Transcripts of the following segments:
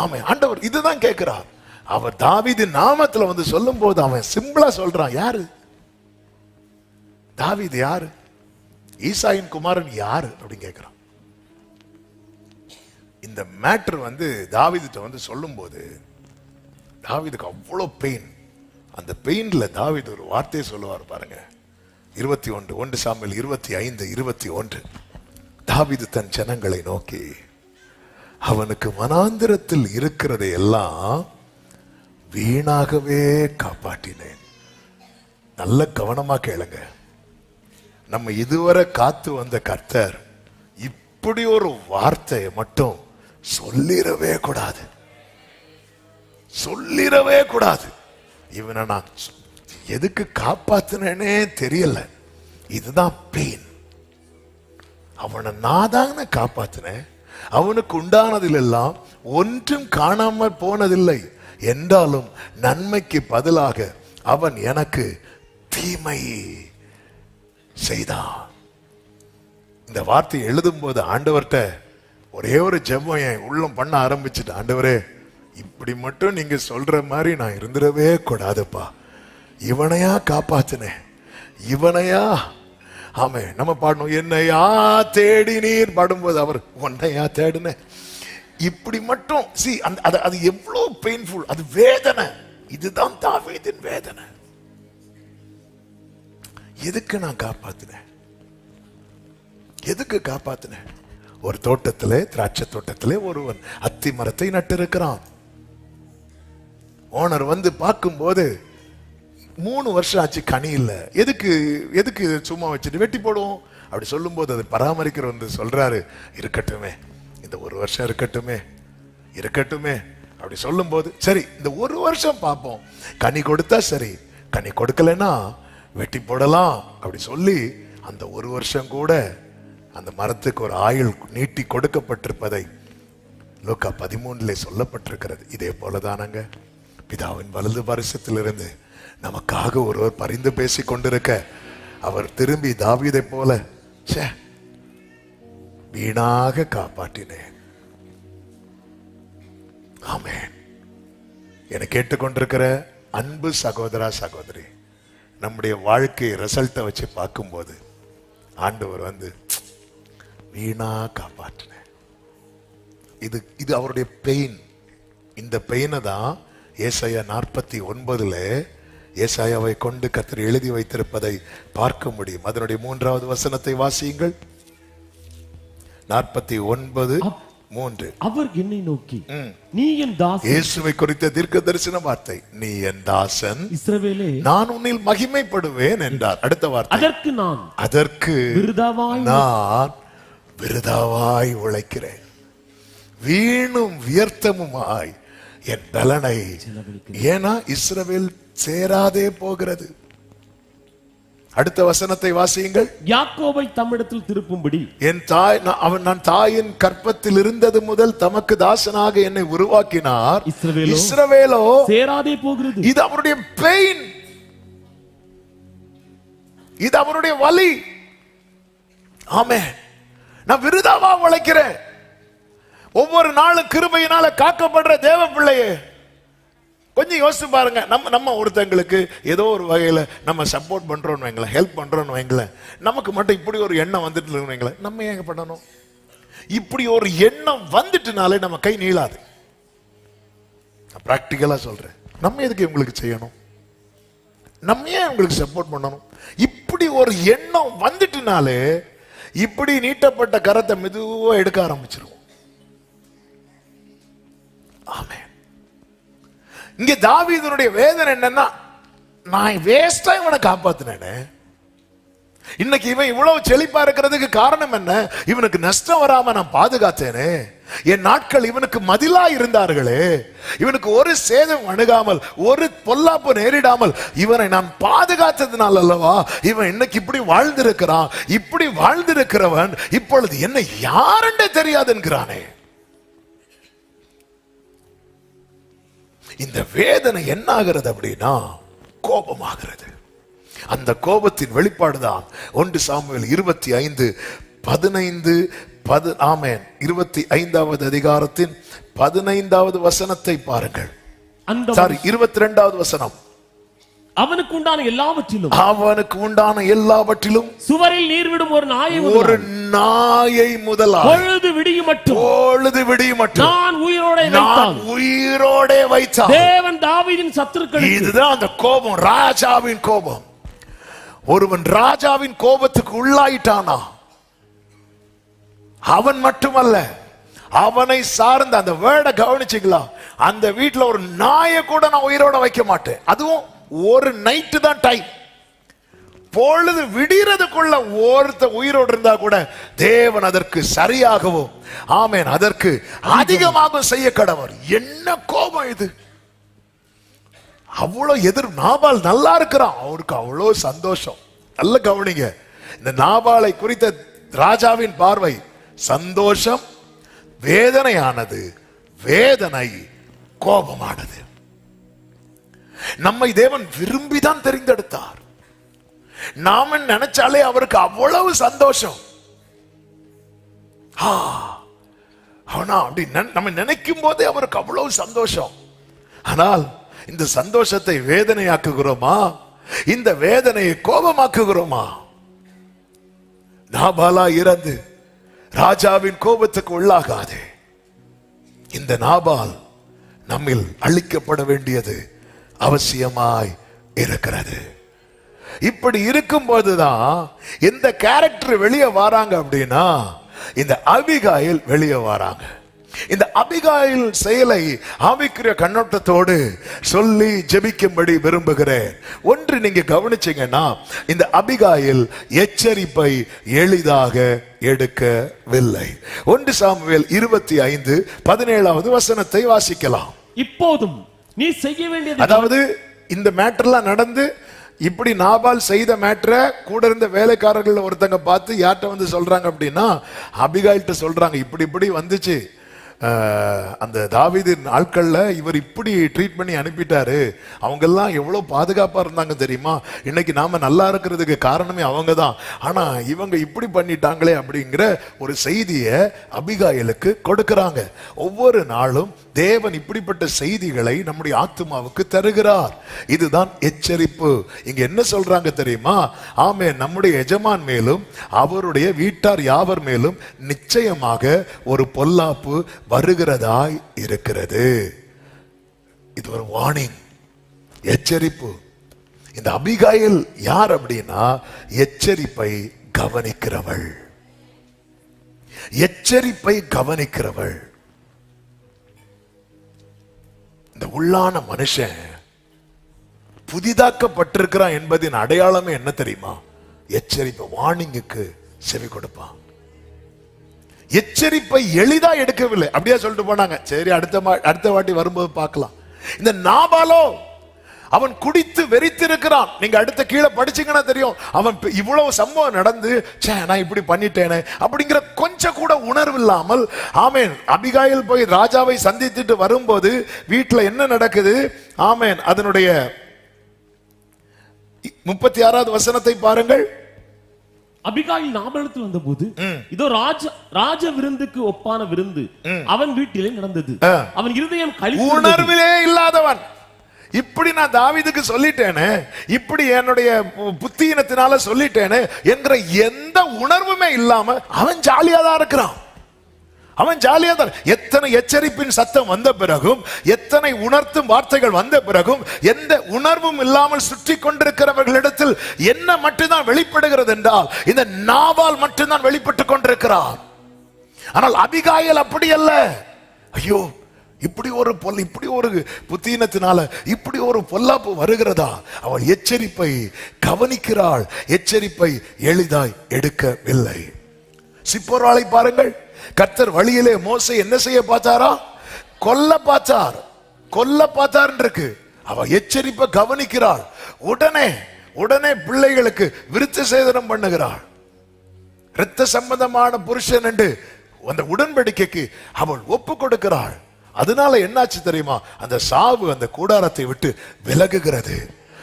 ஆமே ஆண்டவர் இதுதான் கேட்கிறார். அவர் தாவிது நாமத்துல வந்து சொல்லும் போது அவன் சிம்பிளா சொல்றான் யாரு? தாவிது யாரு? ஈசாயின் குமாரன் யாரு அப்படின்னு கேட்கிறான். இந்த மேட்டர் வந்து தாவிதிட்ட வந்து சொல்லும்போது தாவிதுக்கு அவ்வளோ பெயின் அந்த பெயின்ல தாவீது ஒரு வார்த்தையை சொல்லுவார் பாருங்க. இருபத்தி ஒன்று ஒன்று சாமியில் இருபத்தி ஐந்து இருபத்தி ஒன்று. தாவிது தன் ஜனங்களை நோக்கி அவனுக்கு மனாந்திரத்தில் இருக்கிறதை எல்லாம் வீணாகவே காப்பாற்றினேன். நல்ல கவனமா கேளுங்க. நம்ம இதுவரை காத்து வந்த கர்த்தர் இப்படி ஒரு வார்த்தையை மட்டும் சொல்லிடவே கூடாது. சொல்லிடவே கூடாது. இவனை நான் எதுக்கு காப்பாத்தினேனே தெரியல. இதுதான் பெயின் அவனை நான் தாங்க காப்பாத்தினேன். அவனுக்கு உண்டானதில் எல்லாம் ஒன்றும் காணாமல் போனதில்லை. என்றாலும் நன்மைக்கு பதிலாக அவன் எனக்கு தீமை செய்தான். இந்த வார்த்தை எழுதும் போது ஆண்டவர்கிட்ட ஒரே ஒரு ஜெபம் என் உள்ளம் பண்ண ஆரம்பிச்சுட்டு ஆண்டவரே இப்படி மட்டும் நீங்க சொல்ற மாதிரி நான் இருந்துடவே கூடாதுப்பா. இவனையா காப்பாத்தினேன். இவனையா ஆமே நம்ம பாடணும் என்னையா தேடி நீர் பாடும்போது அவர் உன்னையா தேடினேன். இப்படி மட்டும் சி அந்த அது அது எவ்வளோ பெயின்ஃபுல் அது வேதனை. இதுதான் தாவீதின் வேதனை. எதுக்கு நான் காப்பாத்தினேன்? எதுக்கு காப்பாத்தினேன்? ஒரு தோட்டத்திலே திராட்சை தோட்டத்திலே ஒருவன் அத்தி மரத்தை நட்டிருக்கிறான். ஓனர் வந்து பார்க்கும்போது மூணு வருஷம் ஆச்சு கனி இல்லை. எதுக்கு எதுக்கு இதை சும்மா வச்சுட்டு வெட்டி போடுவோம்? அப்படி சொல்லும்போது அதை பராமரிக்கிற வந்து சொல்கிறாரு இருக்கட்டுமே இந்த ஒரு வருஷம் இருக்கட்டுமே இருக்கட்டுமே. அப்படி சொல்லும்போது சரி இந்த ஒரு வருஷம் பார்ப்போம். கனி கொடுத்தா சரி கனி கொடுக்கலைன்னா வெட்டி போடலாம். அப்படி சொல்லி அந்த ஒரு வருஷம் கூட அந்த மரத்துக்கு ஒரு ஆயுள் நீட்டி கொடுக்கப்பட்டிருப்பதை லோக்கா பதிமூணுல சொல்லப்பட்டிருக்கிறது. இதே போல தானங்க பிதாவின் வலது பரிசத்திலிருந்து நமக்காக ஒருவர் பரிந்து பேசி கொண்டிருக்க அவர் திரும்பி தாவீதை போல ச்சே வீணாக காப்பாற்றினேன். ஆமே என்னை கேட்டுக்கொண்டிருக்கிற அன்பு சகோதரா சகோதரி நம்முடைய வாழ்க்கை ரிசல்ட்டை வச்சு பார்க்கும்போது ஆண்டவர் வந்து வீணா காப்பாற்றினேன். இது இது அவருடைய பெயின் இந்த பெயினை தான் ஏசையா நாற்பத்தி ஒன்பதுல ஏசாயாவை கொண்டு கர்த்தர் எழுதி வைத்திருப்பதை பார்க்க முடியும். அதனுடைய மூன்றாவது வசனத்தை வாசியுங்கள். நாற்பத்தி ஒன்பது மூன்று. அவர் என்னை நோக்கி நீ என் தாசன். இயேசுவை குறித்த தீர்க்க தரிசன வார்த்தை நீ என் தாசன். இஸ்ரவேலே நான் உன்னில் மகிமைப்படுவேன் என்றார். அடுத்த வார்த்தை. அதற்கு நான் அதற்கு விருதாவாய் நான் விருதாவாய் உழைக்கிறேன். வீணும் வியர்த்தமுமாய் என் பலனை ஏன்னா இஸ்ரவேல் சேராதே போகிறது. அடுத்த வசனத்தை வாசியுங்கள். யாக்கோபை தம்மிடத்தில் திருப்பும்படி. என் தாய் அவன் நான் தாயின் கற்பத்தில் இருந்தது முதல் தமக்கு தாசனாக என்னை உருவாக்கினார். இஸ்ரவேலோ சேராதே போகிறது. இது அவருடைய பெயின் இது அவருடைய வலி. ஆமே நான் விருதாவா உழைக்கிறேன். ஒவ்வொரு நாளும் கிருபையினால காக்கப்படுற தேவ பிள்ளையே. கொஞ்சம் யோசிச்சு பாருங்க. நம்ம நம்ம ஒருத்தங்களுக்கு ஏதோ ஒரு வகையில் நம்ம சப்போர்ட் பண்றோம்னு வைங்களேன் ஹெல்ப் பண்றோம்னு வைங்களேன். நமக்கு மட்டும் இப்படி ஒரு எண்ணம் வந்துட்டு இருக்குன்னு வைங்களேன். நம்ம ஏங்க பண்ணணும்? இப்படி ஒரு எண்ணம் வந்துட்டுனாலே நம்ம கை நீளாது. ப்ராக்டிக்கலாக சொல்றேன். நம்ம எதுக்கு இவங்களுக்கு செய்யணும்? நம்ம ஏன் இவங்களுக்கு சப்போர்ட் பண்ணணும்? இப்படி ஒரு எண்ணம் வந்துட்டுனாலே இப்படி நீட்டப்பட்ட கரத்தை மெதுவாக எடுக்க ஆரம்பிச்சிருவோம். ஆமே இங்க தாவீதனுடைய வேதனை என்னன்னா நான் வேஸ்டா இவனை காப்பாத்தினேனே. இன்னைக்கு இவன் இவ்வளவு செழிப்பா இருக்கிறதுக்கு காரணம் என்ன? இவனுக்கு நஷ்டம் வராம நான் பாதுகாத்தேனே. என் நாட்கள் இவனுக்கு மதிலா இருந்தார்களே. இவனுக்கு ஒரு சேதம் அணுகாமல் ஒரு பொல்லாப்பு நேரிடாமல் இவனை நான் பாதுகாத்ததுனால அல்லவா? இவன் இன்னைக்கு இப்படி வாழ்ந்திருக்கிறான். இப்படி வாழ்ந்திருக்கிறவன் இப்பொழுது என்ன யாருண்டே தெரியாது இந்த வேதனை என்ன ஆகிறது அப்படின்னா கோபமாகிறது. அந்த கோபத்தின் வெளிப்பாடுதான் ஒன்று சாமுவேல் இருபத்தி ஐந்து பதினைந்து பது ஆமேன் இருபத்தி ஐந்தாவது அதிகாரத்தின் பதினைந்தாவது வசனத்தை பாருங்கள். சாரி இருபத்தி ரெண்டாவது வசனம். அவனுக்கு உண்டான எல்லாவற்றிலும் அவனுக்கு உண்டான எல்லாவற்றிலும் சுவரில் நீர் விடும் ஒரு நாயை ஒரு நாயை முதலா பொழுது விடியும் மட்டும். பொழுது விடியும் மட்டும். நான் உயிரோட நான் வைத்தான் உயிரோட வைத்தான் தேவன் தாவீதின் சத்துருக்களுக்கு. இதுதான் அந்த கோபம் ராஜாவின் கோபம். ஒருவன் ராஜாவின் கோபத்துக்கு உள்ளாயிட்டானா? அவன் மட்டுமல்ல. அவனை சார்ந்த அந்த வேர்டை கவனிச்சிங்களா? அந்த வீட்டுல ஒரு நாயை கூட நான் உயிரோட வைக்க மாட்டேன். அதுவும் ஒரு நைட்டு தான் டைம் பொழுது விடிறதுக்குள்ள ஒருத்த உயிரோடு இருந்தா கூட தேவன் அதற்கு சரியாகவும் ஆமேன் அதற்கு அதிகமாக செய்ய கடவர். என்ன கோபம் இது? அவ்வளவு எதிர் நாபால் நல்லா இருக்கிறான். அவருக்கு அவ்வளோ சந்தோஷம். நல்ல கவனிங்க. இந்த நாபாலை குறித்த ராஜாவின் பார்வை சந்தோஷம் வேதனையானது வேதனை கோபமானது. நம்மை தேவன் விரும்பிதான் தெரிந்தெடுத்தார். நாம நினைச்சாலே அவருக்கு அவ்வளவு சந்தோஷம். ஆ, ஆனா அப்படி நம்ம நினைக்கும் போதே அவருக்கு அவ்வளவு சந்தோஷம். ஆனால் இந்த சந்தோஷத்தை வேதனையாக்குகிறோமா? இந்த வேதனையை கோபமாக்குகிறோமா? நாபாலா இறந்து ராஜாவின் கோபத்துக்கு உள்ளாகாதே. இந்த நாபால் நம்மில் அழிக்கப்பட வேண்டியது அவசியமாய் இருக்கிறது. இப்படி இருக்கும்போதுதான் எந்த கேரக்டர் வெளியே வராங்க அப்படின்னா இந்த அபிகாயில் வெளியே வராங்க. இந்த அபிகாயில் செயலை ஆவிக்குரிய கண்ணோட்டத்தோடு சொல்லி ஜெபிக்கும்படி விரும்புகிறேன். ஒன்று நீங்க கவனிச்சீங்கன்னா இந்த அபிகாயில் எச்சரிப்பை எளிதாக எடுக்கவில்லை. ஒன்று சாமுவேல் இருபத்தி ஐந்து பதினேழாவது வசனத்தை வாசிக்கலாம். இப்போதும் நீ செய்ய வேண்டியது அதாவது இந்த மேட்டர்லாம் நடந்து இப்படி நாபால் செய்த மேட்டரை கூட இருந்த வேலைக்காரர்கள் ஒருத்தங்க பார்த்து யார்கிட்ட வந்து சொல்றாங்க அப்படின்னா அபிகாயிட்ட சொல்றாங்க இப்படி இப்படி வந்துச்சு. அந்த தாவீது நாட்கள்ல இவர் இப்படி ட்ரீட் பண்ணி அனுப்பிட்டாரு. அவங்க எல்லாம் எவ்வளவு பாதுகாப்பா இருந்தாங்க தெரியுமா? இன்னைக்கு நாம நல்லா இருக்கிறதுக்கு காரணமே அவங்க தான் ஆனா இவங்க இப்படி பண்ணிட்டாங்களே அப்படிங்கிற ஒரு செய்தியை அபிகாயலுக்கு கொடுக்கறாங்க. ஒவ்வொரு நாளும் தேவன் இப்படிப்பட்ட செய்திகளை நம்முடைய ஆத்துமாவுக்கு தருகிறார். இதுதான் எச்சரிப்பு. இங்க என்ன சொல்றாங்க தெரியுமா? ஆமே நம்முடைய எஜமான் மேலும் அவருடைய வீட்டார் யாவர் மேலும் நிச்சயமாக ஒரு பொல்லாப்பு வருகிறதாய் இருக்கிறது. இது ஒரு வார்னிங் எச்சரிப்பு. இந்த அபிகாயில் யார் அப்படின்னா எச்சரிப்பை கவனிக்கிறவள். எச்சரிப்பை கவனிக்கிறவள். இந்த உள்ளான மனுஷன் புதிதாக்கப்பட்டிருக்கிறான் என்பதின் அடையாளமே என்ன தெரியுமா? எச்சரிப்பு வார்னிங்குக்கு செவி கொடுப்பான். எச்சரிப்பை எளிதா எடுக்கவில்லை. அப்படியே சொல்லிட்டு போனாங்க. சரி அடுத்த அடுத்த வாட்டி வரும்போது பார்க்கலாம். இந்த நாபாலோ அவன் குடித்து வெறித்திருக்கிறான். நீங்க அடுத்த கீழே படிச்சீங்கன்னா தெரியும். அவன் இவ்வளவு சம்பவம் நடந்து ச்சே நான் இப்படி பண்ணிட்டேனே அப்படிங்கிற கொஞ்சம் கூட உணர்வு இல்லாமல் ஆமேன் அபிகாயில் போய் ராஜாவை சந்தித்துட்டு வரும்போது வீட்டில் என்ன நடக்குது? ஆமேன் அதனுடைய முப்பத்தி ஆறாவது வசனத்தை பாருங்கள். அபிகாயில் நாபலத்தில் வந்தபோது இதோ ராஜ ராஜ விருந்துக்கு ஒப்பான விருந்து. அவன் வீட்டிலே நடந்தது. அவன் இருதயம் உணர்விலே இல்லாதவன். இப்படி நான் தாவீதுக்கு சொல்லிட்டேனே இப்படி என்னுடைய புத்தியினத்தினால சொல்லிட்டேனே என்கிற எந்த உணர்வுமே இல்லாம அவன் ஜாலியா தான் இருக்கிறான். அவன் ஜாலியா தான். எத்தனை எச்சரிப்பின் சத்தம் வந்த பிறகும் எத்தனை உணர்த்தும் வார்த்தைகள் வந்த பிறகும் எந்த உணர்வும் இல்லாமல் சுற்றி கொண்டிருக்கிறவர்களிடத்தில் என்ன மட்டும்தான் வெளிப்படுகிறது என்றால் இந்த நாவால் மட்டும்தான் வெளிப்பட்டுக் கொண்டிருக்கிறார் ஆனால் அபிகாயல் அப்படி அல்ல. ஐயோ இப்படி ஒரு பொல் இப்படி ஒரு புத்தீனத்தினால இப்படி ஒரு பொல்லாப்பு வருகிறதா? அவள் எச்சரிப்பை கவனிக்கிறாள். எச்சரிப்பை எளிதாய் எடுக்கவில்லை. சிப்போராளை பாருங்கள். கர்த்தர் வழியிலே மோசை என்ன செய்ய பார்த்தாரா? கொல்ல பார்த்தார். கொல்ல பார்த்தார் இருக்கு அவ எச்சரிப்பை கவனிக்கிறாள். உடனே உடனே பிள்ளைகளுக்கு விருத்த சேதனம் பண்ணுகிறாள். இரத்த சம்பந்தமான புருஷன் என்று அந்த உடன்படிக்கைக்கு அவள் ஒப்பு கொடுக்கிறாள். அதனால என்னாச்சு தெரியுமா? அந்த சாவு அந்த கூடாரத்தை விட்டு விலகுகிறது.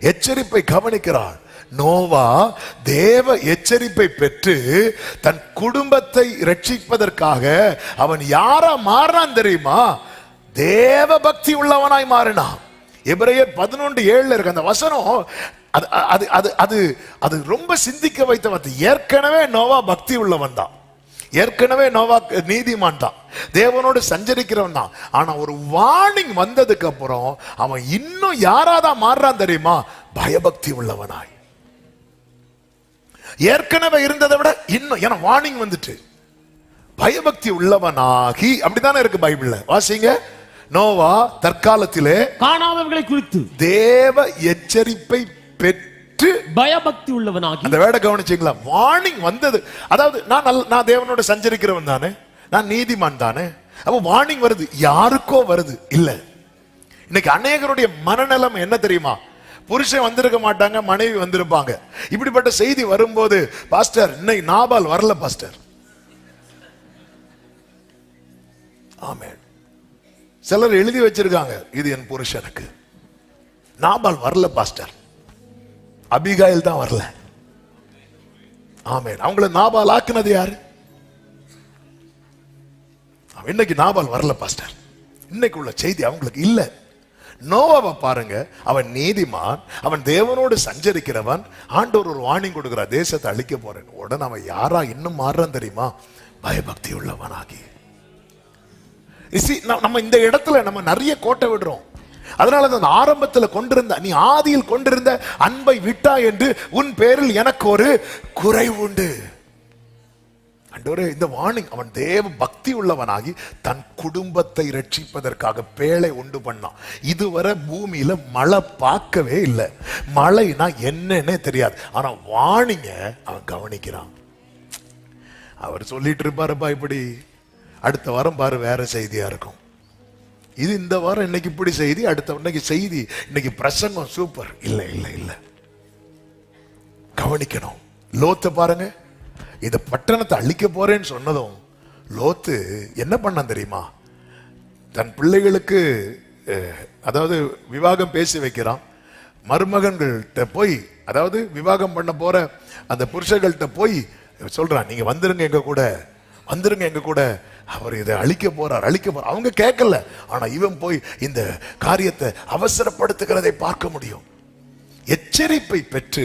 எச்சரிப்பை கவனிக்கிறாள். நோவா தேவ எச்சரிப்பை பெற்று தன் குடும்பத்தை ரட்சிப்பதற்காக அவன் யாரா மாறினான் தெரியுமா? தேவ பக்தி உள்ளவனாய் மாறினான். எபிரேயர் பதினொன்று ஏழுல இருக்கு அந்த வசனம் அது அது அது அது அது ரொம்ப சிந்திக்க வைத்த வார்த்தை ஏற்கனவே நோவா பக்தி உள்ளவன் தான். ஏற்கனவே நோவா நீதிமான் தான். தேவனோடு சஞ்சரிக்கிறவன் தான். ஆனா ஒரு வார்னிங் வந்ததுக்கு அப்புறம் அவன் இன்னும் யாராதான் மாறுறான் தெரியுமா? பயபக்தி உள்ளவனாய். ஏற்கனவே இருந்ததை விட இன்னும் ஏன்னா வார்னிங் வந்துட்டு. பயபக்தி உள்ளவனாகி அப்படித்தானே இருக்கு பைபிள்ல? வாசிங்க. நோவா தற்காலத்திலே காணாதவர்களை குறித்து. தேவ எச்சரிப்பை பெற்று பயபக்தி உள்ளவனாகி. அந்த வேட கவனிச்சீங்களா? வார்னிங் வந்தது. அதாவது நான் நான் தேவனோட சஞ்சரிக்கிறவன் தானே. நான் நீதிமான் தானே. அப்போ வார்னிங் வருது. யாருக்கோ வருது. இல்ல. இன்னைக்கு அநேகருடைய மனநலம் என்ன தெரியுமா? புருஷன் வந்திருக்க மாட்டாங்க மனைவி வந்திருப்பாங்க. இப்படிப்பட்ட செய்தி வரும்போது பாஸ்டர் இன்னைக்கு நாபால் வரல பாஸ்டர். ஆமே சிலர் எழுதி வச்சிருக்காங்க இது என் புருஷனுக்கு. நாபால் வரல பாஸ்டர். அபிகாயில் தான் வரல. ஆமே அவங்கள நாபால் ஆக்குனது யாரு? அவன் இன்னைக்கு நாபால் வரல பாஸ்டர். இன்னைக்கு உள்ள செய்தி அவங்களுக்கு இல்ல. நோவாவை பாருங்க. அவன் நீதிமான் அவன் தேவனோடு சஞ்சரிக்கிறவன் ஆண்டவர் ஒரு வார்னிங் கொடுக்கிறார் தேசத்தை அழிக்க போறேன். உடனே அவன் யாரா இன்னும் மாறுறான் தெரியுமா? பயபக்தி உள்ளவனாகி நம்ம இந்த இடத்துல நம்ம நிறைய கோட்டை விடுறோம். அதனால தான் அந்த ஆரம்பத்துல கொண்டிருந்த நீ ஆதியில் கொண்டிருந்த அன்பை விட்டா என்று உன் பேரில் எனக்கு ஒரு குறைவு உண்டு. அண்டோரே இந்த வார்னிங் அவன் தேவ பக்தி உள்ளவனாகி தன் குடும்பத்தை ரட்சிப்பதற்காக பேழை உண்டு பண்ணான். இதுவரை பூமியில மழை பார்க்கவே இல்லை. மழைனா என்னன்னே தெரியாது. ஆனா வாணிங்க அவன் கவனிக்கிறான். அவர் சொல்லிட்டு இருப்பாருப்பா இப்படி. அடுத்த வாரம் பாரு வேற செய்தியா இருக்கும். இது இந்த வாரம் இன்னைக்கு இப்படி செய்தி அடுத்த இன்னைக்கு செய்தி இன்னைக்கு பிரசங்கம் சூப்பர். இல்லை இல்லை இல்லை. கவனிக்கணும். லோத்தை பாருங்க. இந்த பட்டணத்தை அழிக்க போறேன்னு சொன்னதும் லோத்து என்ன பண்ணான் தெரியுமா? தன் பிள்ளைகளுக்கு அதாவது விவாகம் பேசி வைக்கிறான். மருமகன்கள்கிட்ட போய் அதாவது விவாகம் பண்ண போற அந்த புருஷர்கள்ட்ட போய் சொல்றான் நீங்க வந்துருங்க எங்க கூட வந்துருங்க எங்க கூட. அவர் இதை அழிக்க போறார் அழிக்க போறார். அவங்க கேட்கல. ஆனா இவன் போய் இந்த காரியத்தை அவசரப்படுத்துகிறதை பார்க்க முடியும். எச்சரிப்பை பெற்று